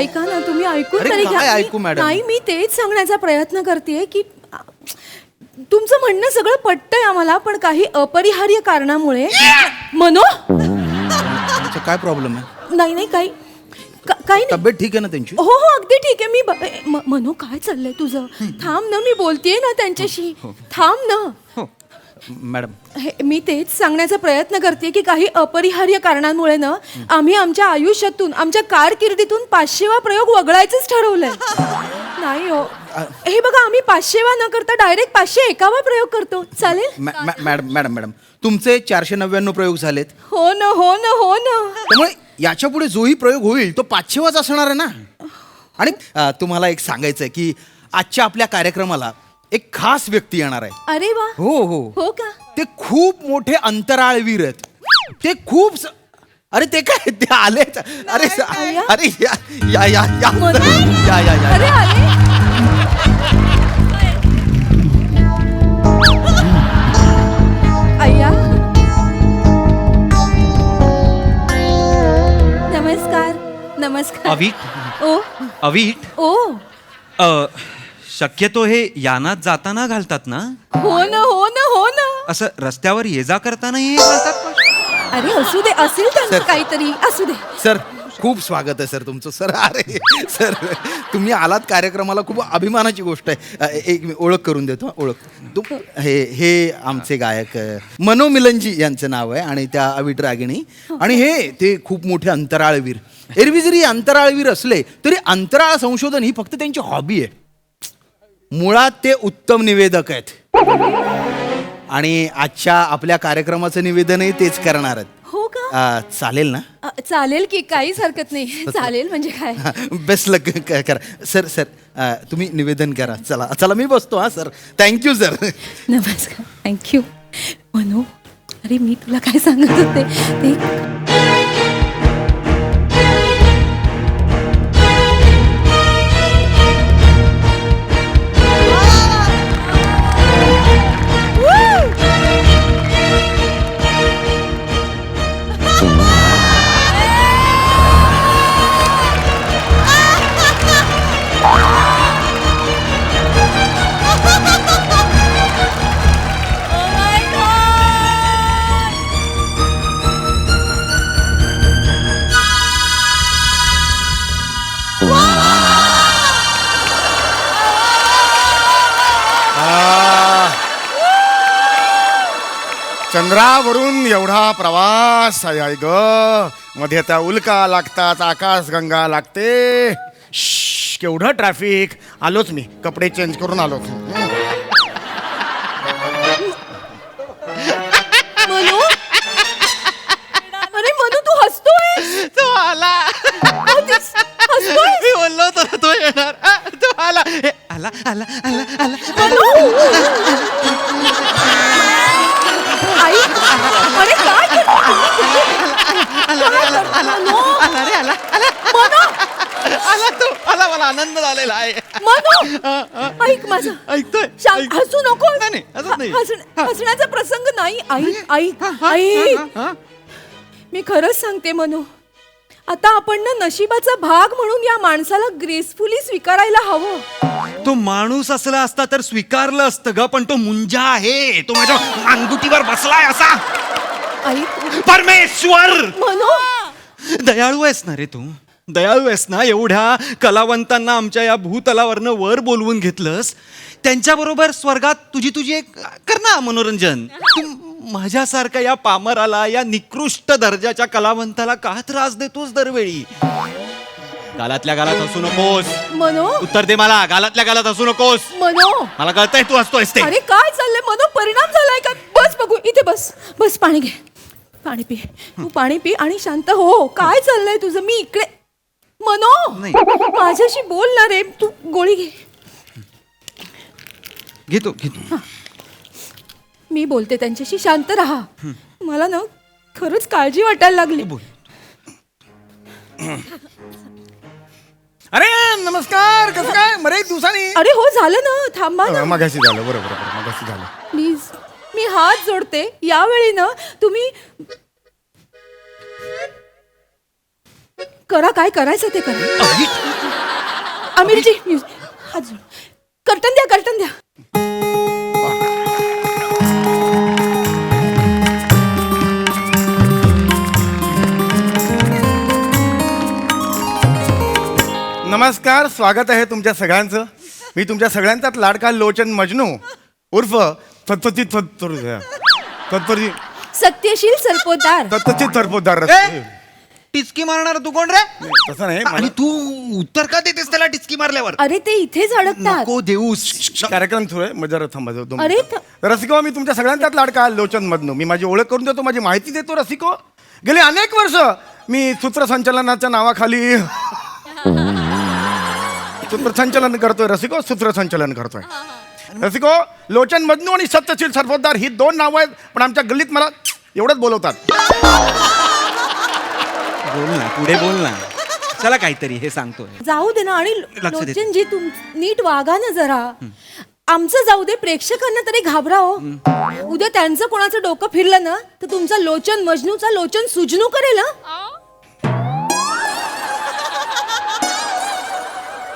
ऐका ना तुम्ही ऐकून अरे तरी काय घ्या. ऐकू, मी- मॅडम? नाही मी तेच सांगण्याचा प्रयत्न करते की तुमचं म्हणणं सगळं पटतंय आम्हाला पण काही अपरिहार्य कारणामुळे मनो? काय प्रॉब्लेम आहे? नाही नाही काही का- काही नाही. तब्येत ठीक आहे ना त्यांची? हो हो अगदी ठीक आहे. मी ब- ए, म- मनो काय चाललंय तुझं? थांब ना मी बोलतेय ना त्यांच्याशी. थांब ना. हो मॅडम. हे मी तेच सांगण्याचा प्रयत्न करते की काही अपरिहार्य कारणांमुळे ना आम्ही आमच्या आयुष्यातून आमच्या कारकिर्दीतून पाचशेवा प्रयोग वगळायचंच ठरवलंय. नाही हो. हे बघा आम्ही पाचशेवा न करता डायरेक्ट पाचशे एकावा प्रयोग करतो. चालेल? मॅ- मॅ- मॅडम मॅडम मॅडम. तुमचे चारशे नव्याण्णव प्रयोग झालेत. हो ना हो ना हो ना. त्यामुळे याच्यापुढे जोही प्रयोग होईल तो पाचशेवाच असणार आहे ना? आणि अ, तुम्हाला एक सांगायचं आहे की आजच्या आपल्या कार्यक्रमाला एक खास व्यक्ती येणार आहे. अरे वा. हो हो. हो का? ते खूप मोठे अंतराळवीर आहेत. ते खूप स- अरे ते काय? ते आले अरे स-. अरे या या या या? या या अरे नमस्कार. नमस्कार. अवीट ओ. अवीट ओ. अ, शक्यतो हे यानात जाताना घालतात ना? हो ना हो ना हो ना. असं रस्त्यावर ये जा करताना हे घालतात? अरे असू दे असेल त्यांचं सर. काहीतरी. असू दे. सर खूप स्वागत आहे सर तुमचं. सर अरे सर तुम्ही आलात कार्यक्रमाला खूप अभिमानाची गोष्ट आहे. अ, एक मी ओळख करून देतो हं, ओळख. तू हे हे आमचे गायक अ, मनोमिलनजी यांचं नाव आहे आणि त्या अविट रागिणी. आणि हे ते खूप मोठे अंतराळवीर. एरवी जरी अंतराळवीर असले तरी अंतराळ संशोधन ही फक्त त्यांची हॉबी आहे. मुळात ते उत्तम निवेदक आहेत. आणि आजच्या आपल्या कार्यक्रमाचं निवेदनही तेच करणार आहेत. हो का? चालेल ना? अ, चालेल की काहीच हरकत नाही. चालेल म्हणजे काय? बेस्ट लक करा. सर सर तुम्ही निवेदन करा. चला चला मी बसतो हा सर थँक्यू सर नमस्कार. थँक्यू मनू अरे मी तुला काय सांगत होते? ते चंद्रावरून एवढा प्रवास आहे ग. मध्ये त्या उल्का लागतात आकाशगंगा लागते. केवढं ट्रॅफिक आलोच मी. कपडे चेंज करून आलोच ऐकतोय शांत ऐक- हसू नको. नाही, नाही, हसत नाही. हसण- हसण्याचा प्रसंग नाही आई आई आई. मी खरंच सांगते मनू. आता आपण ना नशिबाचा भाग म्हणून या माणसाला ग्रेसफुली स्वीकारायला हवं. तो माणूस असला असता तर स्वीकारलं असतं ग पण तो मुंजा आहे. तो माझ्या अंगुटीवर बसलाय असा. आई परमेश्वर! मनू! दयाळू आहेस ना रे तू. दयाळू आहेस ना एवढ्या कलावंतांना आमच्या या भूतलावरनं वर बोलवून घेतलंस? त्यांच्याबरोबर स्वर्गात तुझी तुझी एक कर ना मनोरंजन. तू माझ्यासारख्या या पामराला या निकृष्ट दर्जाच्या कलावंताला का त्रास देतोस दरवेळी? गालातल्या गालात हसू नकोस. मनू. उत्तर दे मला गालातल्या गालात हसू नकोस. मनू. मला कळतंय तू हसतोयस ते. अरे काय चाललंय मनू? परिणाम झालाय का? बस बघू इथे बस. बस पाणी घे. पाणी पी. तू पाणी पी आणि शांत हो. काय चाललंय तुझं? मी इकडे मनो! नाही. माझ्याशी बोल ना रे. तू गोळी घे. घेतो घेतो. मी बोलते त्यांच्याशी. शांत राहा. मला ना खरंच काळजी वाटायला लागली. बोल. अरे नमस्कार. कसं काय? बरेच दिवसांनी. अरे हो झालं ना. थांबा ना. मगाशी झालं. बरोबर बरोबर. मगाशी झालं. प्लीज मी हात जोडते. यावेळी ना तुम्ही करा काय करायचं ते करा. अभिट आमिरजी म्युझिक कर्टन द्या कर्टन द्या. नमस्कार स्वागत आहे तुमच्या सगळ्यांचं. मी तुमच्या सगळ्यांचाच लाडका लोचन मजनू. उर्फ थत्तती थत्तरी सत्यशील सरपोतदार. तत्तची थरपोदार ए! टिचकी मारणार तू कोण रे? तसं नाही आणि मला- तू उत्तर का देतेस त्याला टिचकी मारल्यावर? अरे ते इथेच अडकतात नको देऊस कार्यक्रम सुरू आहे मग जरा थांबा जरा दोन अरे मिनिटं. रसिको मी तुमच्या सगळ्यांचाच लाडका लोचन मधनो मी माझी ओळख करून देतो माझी माहिती देतो रसिको. गेली अनेक वर्ष मी सूत्रसंचलनाच्या नावाखाली सूत्रसंचलन करतोय रसिको सूत्रसंचलन करतोय. रसिको लोचन मधनू आणि सत्यशील सरपोतदार ही दोन नावं आहेत पण आमच्या गल्लीत मला एवढंच बोलवतात. बोल ना पुढे बोल ना. चला काहीतरी हे सांगतोय. जाऊ दे ना आणि लक्ष दे. लोचनजी तुम नीट वागा ना जरा. आमचं जाऊ दे प्रेक्षकांना तरी घाबराव. उद्या त्यांचं कोणाचं डोकं फिरलं ना तर तुमचा लोचन मजनूचा लोचन सुजनू करेल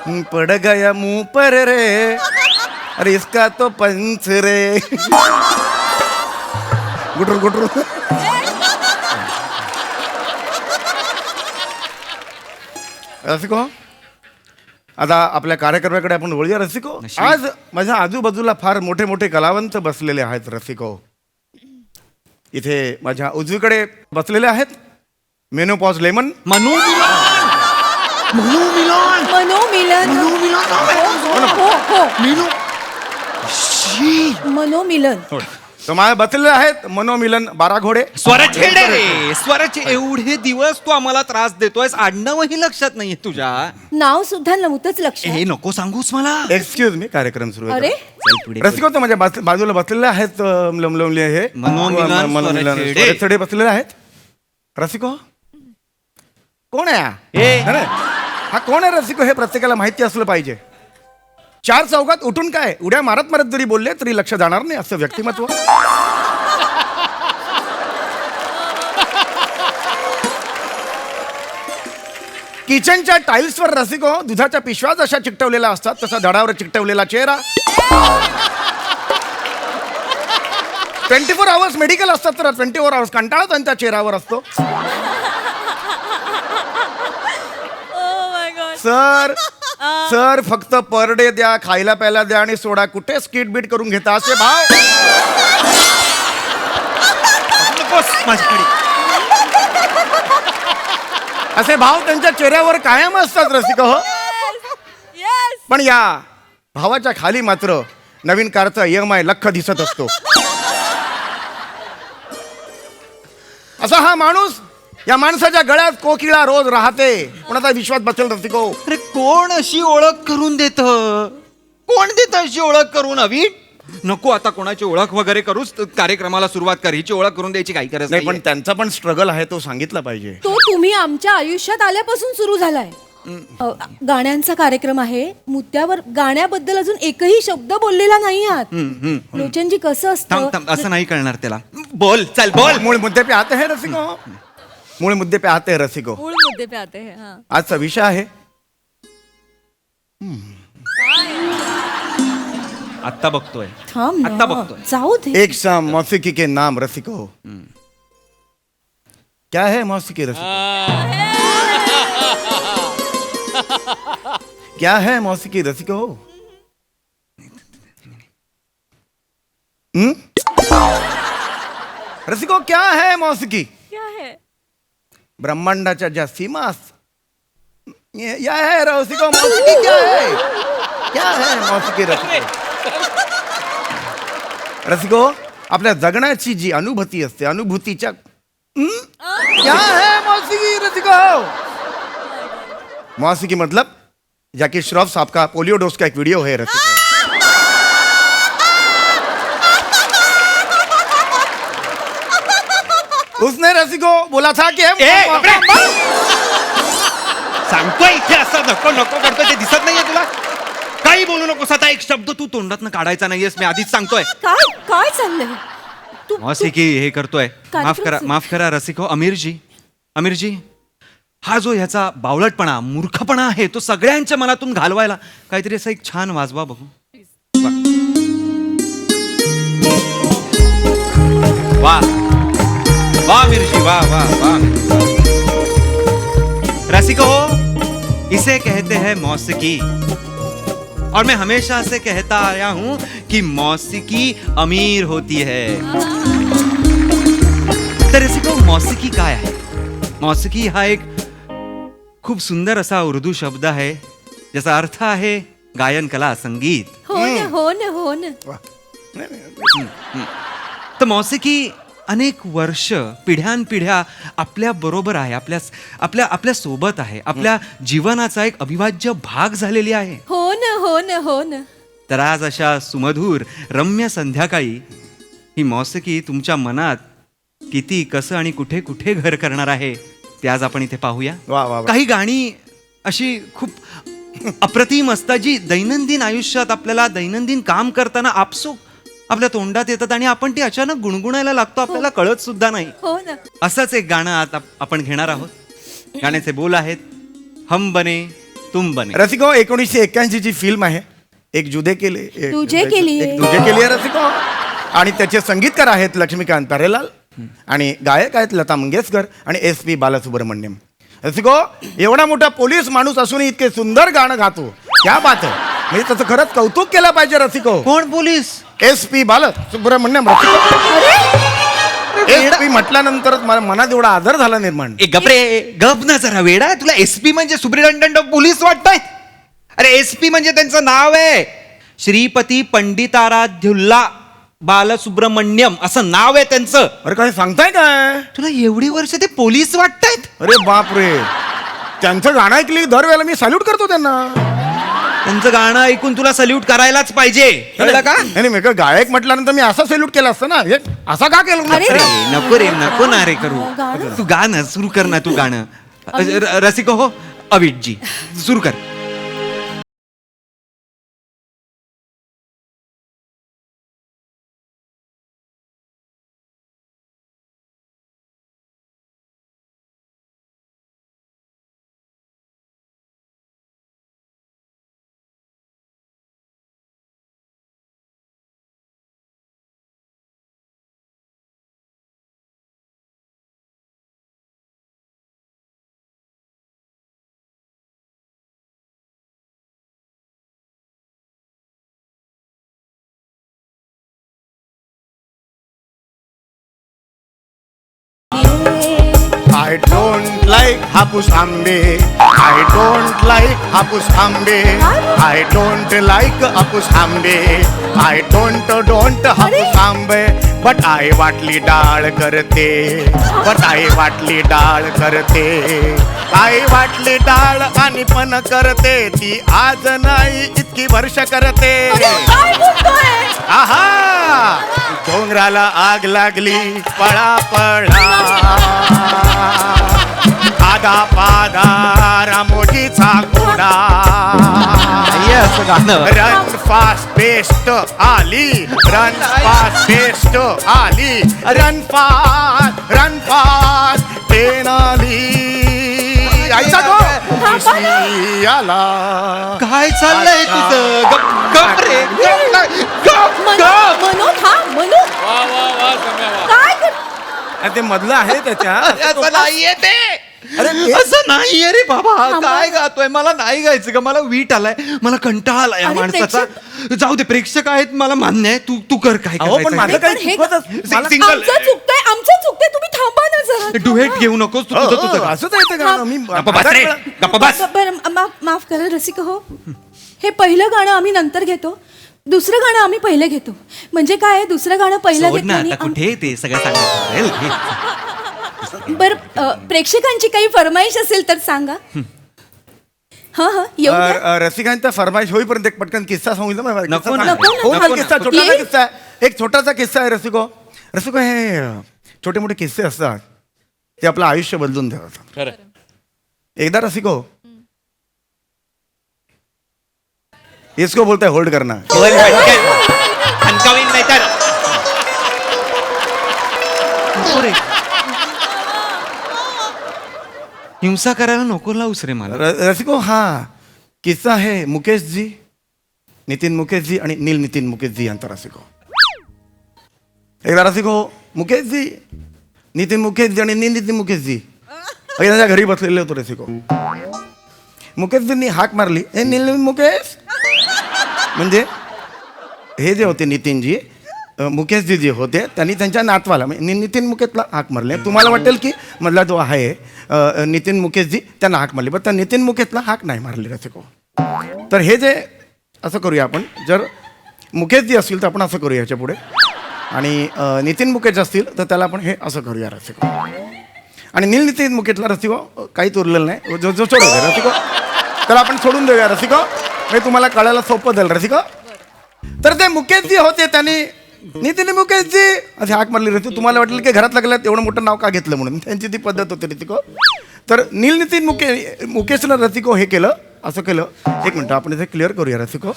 हं? पड गया मुंह पर रे. अरे इसका तो पंच रे. गुटरू गुटरू. रसिको? आता आपल्या कार्यक्रमाकडे आपण वळूया रसिको. आज माझ्या आजूबाजूला फार मोठे मोठे कलावंत बसलेले आहेत रसिको. इथे माझ्या उजवीकडे बसलेले आहेत मेनोपॉज लेमन मनू मिलन. मनोमिलन हो हो हो. मनोमिलन तर माझ्या बसलेले आहेत. मनोमिलन बारा घोडे स्वराचे रे स्वराचे एवढे दिवस तू आम्हाला त्रास देतोयस. आडनावही लक्षात नाहीये तुझ्या. नाव सुद्धा नव्हतंच लक्ष हे नको सांगूस मला. एक्सक्यूज मी कार्यक्रम सुरू आहे अरे. चल पुढे रसिको तर माझ्या बाजू- बाजूला बसलेले आहेत अं, लमलमले हे मनोमिलन म- मनोमिलन स्वरछेडे. स्वरछेडे बसलेले आहेत. रसिको? कोण आहे हा? नाही. हा कोण आहे रसिको? हे प्रत्येकाला माहिती असलं पाहिजे. चार चौकात उठून काय? उड्या मारत मारत जरी बोलले तरी लक्ष जाणार नाही असं व्यक्तिमत्व. किचनच्या टाईल्सवर रसिको दुधाच्या पिशव्या जशा चिकटवलेल्या असतात तसा धडावर चिकटवलेला चेहरा. ट्वेंटी फोर आवर्स मेडिकल असतात तर ट्वेंटी फोर आवर्स कंटाळा त्यांच्या चेहऱ्यावर असतो. सर सर फक्त पर डे द्या खायला प्यायला द्या आणि सोडा. कुठे स्किट बीट करून घेता असे भाव? नकोस माझ्याकडे. असे भाव त्यांच्या चेहऱ्यावर कायम असतात रसिक हो पण या भावाच्या खाली मात्र नवीन कारचा ई एम आय लख दिसत असतो. असा हा माणूस या माणसाच्या गळ्यात कोकिळा रोज राहते. कोणाचा विश्वास बसेल रसिको अरे कोण अशी ओळख करून देत? कोण देत अशी ओळख करून हवी नको आता कोणाची ओळख वगैरे करूच कार्यक्रमाला सुरुवात कर. हिची ओळख करून द्यायची काही गरज नाही पण त्यांचा पण स्ट्रगल आहे तो सांगितला पाहिजे. तो तुम्ही आमच्या आयुष्यात आल्यापासून सुरू झालाय. अ, गाण्यांचा कार्यक्रम आहे. मुद्द्यावर गाण्याबद्दल अजून एकही शब्द बोललेला नाही आहात. लोचनजी कसं थांब असतं? असं नाही करणार त्याला. बोल चल बोल. मूळ मुद्दे पे आते हैं रसिको. मूळ मुद्दे पे आते हैं रसिको। मूळ मुद्दे पे आते हैं हाँ। आजचा विषय आहे। आत्ता बघतोय. थांब आत्ता बघतोय. जाऊ दे. एक सा मौसीकी के नाम रसिको। क्या है मौसीकी रसिको? क्या है मौसीकी रसिको? हम्म? रसिको क्या है मौसीकी? ब्रह्मांडाच्या ज्या सीमा असतात या है रसिको मौसीकी क्या है क्या है मौसीकी रसिको रसिको आपल्या जगण्याची जी अनुभूती असते अनुभूतीच्या क्या है मौसीकी रसिको मौसीकी मतलब जॅकी श्रॉफ साहब का पोलियो डोज का एक व्हिडिओ है रसिको उसने रसिको बोला था कि हम- ए, बापरे! सांगतोय इथे असं नको नको करतोय ते दिसत नाहीये तुला. काही बोलू नकोस आता एक शब्द तू तोंडातनं काढायचा नाहीयेस मी आधीच सांगतोय. काय काय चाललंय? तू मौसी की हे करतोय. माफ करा कार्यक्रम माफ करा रसिको अमीरजी. अमीरजी हा जो ह्याचा बावळटपणा मूर्खपणा आहे तो सगळ्यांच्या मनातून घालवायला काहीतरी असं एक छान वाजवा बघू. वा. वाह मिर्ची वाह वाह वाह। रसिको इसे कहते हैं मौसीकी। और मैं हमेशा से कहता आया हूँ कि मौसीकी अमीर होती है। तर रसिको मौसीकी काय आहे मौसीकी हा एक खूप सुंदर असा उर्दू शब्द आहे ज्याचा अर्थ आहे गायन कला संगीत। हो ना हो ना हो ना. तर मौसिकी अनेक वर्ष पिढ्यानपिढ्या आपल्या बरोबर आहे आपल्या आपल्या आपल्यासोबत आहे आपल्या जीवनाचा एक अविभाज्य भाग झालेली आहे. हो ना हो ना हो ना. तर आज अशा सुमधूर रम्य संध्याकाळी ही मौसिकी तुमच्या मनात किती कसं आणि कुठे कुठे घर करणार आहे ते आज आपण इथे पाहूया. वा, वा, वा. काही गाणी अशी खूप अप्रतिम असतात जी दैनंदिन आयुष्यात आपल्याला दैनंदिन काम करताना आपसूक आपल्या तोंडात येतात आणि आपण ती अचानक गुणगुणायला लागतो आपल्याला कळत सुद्धा नाही. हो ना. असंच एक गाणं आता आपण घेणार आहोत. गाण्याचे बोल आहेत हम बने तुम बने. रसिको एकोणीसशे एक्क्याऐंशी ची फिल्म आहे. एक जुदे केले एक- तुझे केली. एक तुझे केली आहे रसिको आणि त्याचे संगीतकार आहेत लक्ष्मीकांत परेलाल आणि गायक आहेत लता मंगेशकर आणि एस पी बालसुब्रमण्यम. रसिको एवढा मोठा पोलीस माणूस असूनही इतके सुंदर गाणं गातो. क्या बात आहे म्हणजे त्याचं खरंच कौतुक केलं पाहिजे रसिको. कोण पोलीस? एस पी बालसुब्रमण्यम रसिको एस पी म्हटल्यानंतरच मला मनात एवढा आदर झाला निर्माण. ए गपरे गप ना जरा वेडा आहे तुला. एसपी म्हणजे सुप्रिटेंडंट ऑफ पोलीस वाटतंय? अरे एसपी म्हणजे त्यांचं नाव आहे. श्रीपती पंडिताराध्युल्ला बालसुब्रमण्यम असं नाव आहे त्यांचं. अरे काय सांगताय काय? तुला एवढी वर्ष ते पोलीस वाटतायत? अरे बाप रे त्यांचं गाणं ऐकली दरवेळेला मी सॅल्यूट करतो त्यांना. त्यांचं गाणं ऐकून तुला सल्यूट करायलाच पाहिजे. कळलं का? नाही नाही, मी का गायक म्हटल्यानंतर मी असा सॅल्यूट केला असतं ना? हे असा का केलं? अरे, अरे नको रे नको ना रे करू. गाणं? तू गाणं सुरू कर ना तू गाणं. र- रसिको हो? अविटजी सुरू कर. लाईक हापूस आंबे. आय डोंट लाईक हापूस आंबे. आय डोंट लाईक हापूस आंबे. आय डोंट डोंट हापूस आंबे. बट आय वाटली डाळ करते. बट आय वाटली डाळ करते. आई वाटली डाळ आणि पण करते. ती आज नाही इतकी वर्ष करते. आहा! डोंगराला आग लागली पळा पळा. आदा पादा रामोजीचा घोडा. गाणं. रन फास्ट बेस्ट आली. रन फास्ट बेस्ट आली. Run fast run fast train आली. ऐसा गो. आला. काय चाललंय तुझं? गप गप रे. गप गप मनो मनो था मनो काय कर- ते मधलं आहे त्याच्या. असं नाहीये ते अरे ते- असं नाहीये रे बाबा. काय गातोय मला नाही गायचं का मला वीट आलाय मला कंटाळा आलाय या अरे, माणसाचा जाऊ दे प्रेक्षक आहेत मला मान्य आहे तू तू कर काय अहो पण करायचं माझं ते. काही पण हे- चुकतच सिंग- मला- सिंगल आमचं चुकतंय आमचं चुकतंय तुम्ही थांबा ना जरा डुएट घेऊ नकोस तू हो, तुझं हो, तुझं गा. असंच आहे ते गाणं मी गप्प बस रे गप्प बस ब- बरं माफ माफ करा रसिक हो हे पहिलं गाणं आम्ही नंतर घेतो दुसरं गाणं आम्ही पहिलं घेतो म्हणजे काय आहे, दुसरं गाणं पहिलं सोड घेतो ना आणि आता आम- कुठे ते सगळं सांगायचं असेल. बरं अ, प्रेक्षकांची काही फरमाईश असेल तर सांगा हा हा येऊ द्या. अ, अ, रसिकांचा फरमाईश होईपर्यंत एक पटकन किस्सा सांगितलं मला किस्सा नको ना. सांग. नको ना. हो, मला नको किस्सा ना. छोटासा. किस्सा आहे एक छोटासा किस्सा आहे रसिको रसिको हे अ, छोटे मोठे किस्से असतात ते आपलं आयुष्य बदलून ठेवतात एकदा रसिको इसको बोलताय होल्ड करना वर तर नको रे. हिंसा करायला नको लावूस रे मला. र- रसिको हा. किस्सा आहे मुकेशजी नितीन मुकेशजी आणि नील नितीन मुकेश जी यांचा रसिको. एकदा रसिको मुकेश जी नितीन मुकेश जी आणि नील नितीन मुकेश जी त्यांच्या घरी बसलेले होतो रसिको. मुकेशजींनी हाक मारली. हे नील नितीन मुकेश? म्हणजे हे जे होते नितीनजी मुकेशजी जे होते त्यांनी त्यांच्या नातवाला म्हणजे नि- नितीन मुकेशला हाक मारले. तुम्हाला वाटेल की मधला जो आहे अ, नितीन मुकेशजी त्यांना हाक मारली. पण त्या नितीन मुकेशला हाक नाही मारली रसिको. तर हे जे असं करूया आपण जर मुकेशजी असतील तर आपण असं करूया याच्यापुढे. आणि अ, नितीन मुकेश असतील तर त्याला आपण हे असं करूया रसिको. आणि नील नितीन मुकेशला रसिको अ, काहीच उरलेलं नाही. जो जो सोडू दे रसिको. त्याला आपण सोडून देऊया रसिको. हे तुम्हाला कळायला सोपं जाईल रसिको. तर ते मुकेशजी होते त्यांनी नितीन मुकेशजी असे हाक मारली रसिको तुम्हाला वाटेल की घरात लागल्यात एवढं मोठं नाव का घेतलं म्हणून? त्यांची ती पद्धत होती रितिको. तर नील नितीन मुके मुकेशनं रसिको हे केलं असं केलं. एक मिनटं आपण इथे क्लिअर करूया रसिको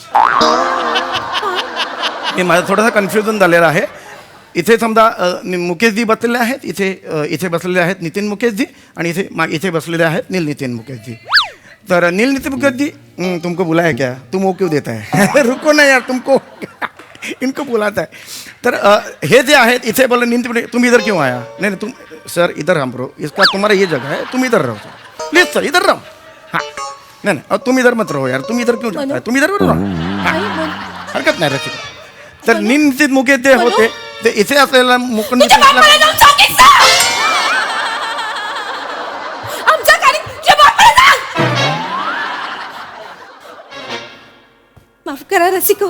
हे माझं थोडंसं कन्फ्युजन झालेलं आहे. इथे समजा मुकेशजी बसलेले आहेत इथे इथे बसलेले आहेत नितीन मुकेशजी आणि इथे मा इथे बसलेले आहेत नील नितीन मुकेशजी. तर नील नितीन मुकेशजी तुमको बुलाया क्या? तुम ओके देत आहे रुको ना यार तुमको. इनको बुलाता है। तर हे जे आहेत इथे बोला नील नितीन तुम इधर क्यों आया? नहीं नहीं तुम सर इधर हम रहो इसका तुम्हारा ये जगह है तुम इधर रहो सर। प्लीज सर इधर रहो। हाँ। नहीं नहीं अब तुम इधर मत रहो यार तुम इधर क्यों जाता है? तुम इधर मत रहो। हाँ। हरकत नाही रसिका। तर निश्चित मुके ते होते ते इथे असलेला मुकुंद! माफ करा रसिको।